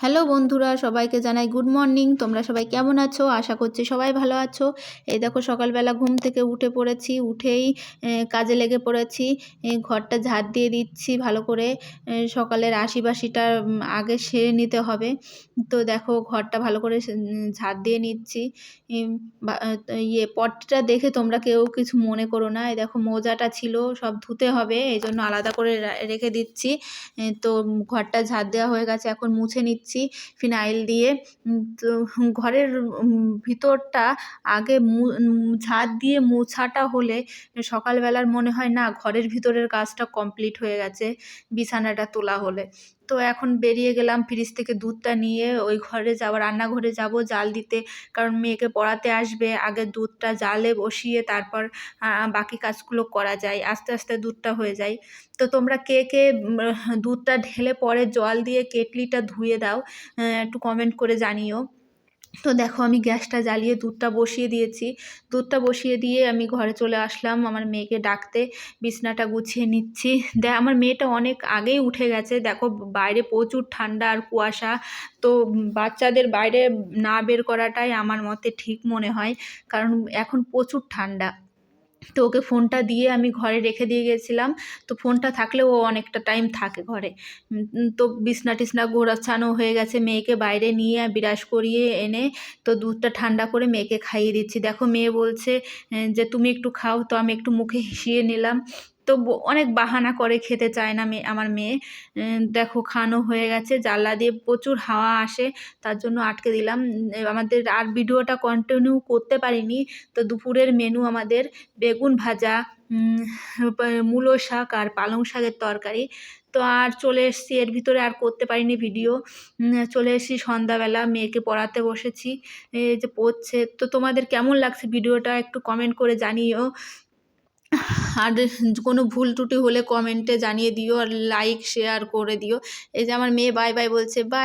Hello বন্ধুরা, সবাইকে জানাই গুড মর্নিং। তোমরা সবাই কেমন আছো? আশা করছি সবাই ভালো আছো। এই দেখো সকালবেলা ঘুম থেকে উঠে পড়েছি, উঠেই কাজে লেগে পড়েছি। ঘরটা ঝাড় দিয়ে দিচ্ছি ভালো করে। সকালের আশিবাসিটা আগে সেরে নিতে হবে। তো দেখো ঘরটা ভালো করে ঝাড় দিয়ে নিচ্ছি। ইয়ে পটটা দেখে তোমরা কেউ কিছু মনে করো না। এই দেখো মোজাটা ছিল, সব ধুতে হবে, এই জন্য আলাদা করে রেখে দিচ্ছি। তো ঘরটা ঝাড় দেওয়া হয়ে গেছে, এখন মুছে নিচ্ছি। ফিনাইল দিয়ে। তো ঘরের ভিতরটা আগে উম, দিয়ে মোছাটা হলে সকালবেলার মনে হয় না ঘরের ভিতরের কাজটা কমপ্লিট হয়ে গেছে বিছানাটা তোলা হলে। তো এখন বেরিয়ে গেলাম ফ্রিজ থেকে দুধটা নিয়ে, ওই ঘরে যাব, রান্নাঘরে যাব, জাল দিতে, কারণ মেয়েকে পড়াতে আসবে, আগে দুধটা জালে বসিয়ে তারপর বাকি কাজগুলো করা যায়, আস্তে আস্তে দুধটা হয়ে যায়। তো তোমরা কে কে দুধটা ঢেলে পরে জল দিয়ে কেটলিটা ধুয়ে দাও একটু কমেন্ট করে জানিও। তো দেখো আমি গ্যাসটা জ্বালিয়ে দুধটা বসিয়ে দিয়েছি। দুধটা বসিয়ে দিয়ে আমি ঘরে চলে আসলাম। আমার মেয়েকে ডাকতে বিছনাটা গুছিয়ে নিচ্ছি। দে, আমার মেয়েটা অনেক আগেই উঠে গেছে। দেখো, বাইরে প্রচুর ঠান্ডা আর কুয়াশা। তো বাচ্চাদের বাইরে না বের করাটাই আমার মতে ঠিক মনে হয়। কারণ এখন প্রচুর ঠান্ডা। তো ওকে ফোনটা দিয়ে আমি ঘরে রেখে দিয়ে গেছিলাম। তো ফোনটা থাকলে ও অনেকটা টাইম থাকে ঘরে। তো বিছনা টিছনা ঘোরাছানো হয়ে গেছে মেয়েকে বাইরে নিয়ে বিরাস করিয়ে এনে তো দুধটা ঠান্ডা করে মেয়েকে খাইয়ে দিচ্ছি। দেখো মেয়ে বলছে যে তুমি একটু খাও তো আমি একটু মুখে হিসিয়ে নিলাম। তো অনেক বাহানা করে খেতে চায় না মেয়ে, আমার মেয়ে। দেখো খানো হয়ে গেছে জানলা দিয়ে প্রচুর হাওয়া আসে, তার জন্য আটকে দিলাম। আমাদের আর ভিডিওটা কন্টিনিউ করতে পারিনি। তো দুপুরের মেনু আমাদের বেগুন ভাজা মূলো শাক আর পালং শাকের তরকারি। তো আর চলে এসেছি, এর ভিতরে আর করতে পারিনি ভিডিও চলে এসেছি সন্ধ্যাবেলা, মেয়েকে পড়াতে বসেছি। এই যে পড়ছে, তো তোমাদের কেমন লাগছে ভিডিওটা একটু কমেন্ট করে জানিও। আর কোনো ভুল ত্রুটি হলে কমেন্টে জানিয়ে দিও আর লাইক শেয়ার করে দিও। এই যে আমার মেয়ে বাই বাই বলছে বাই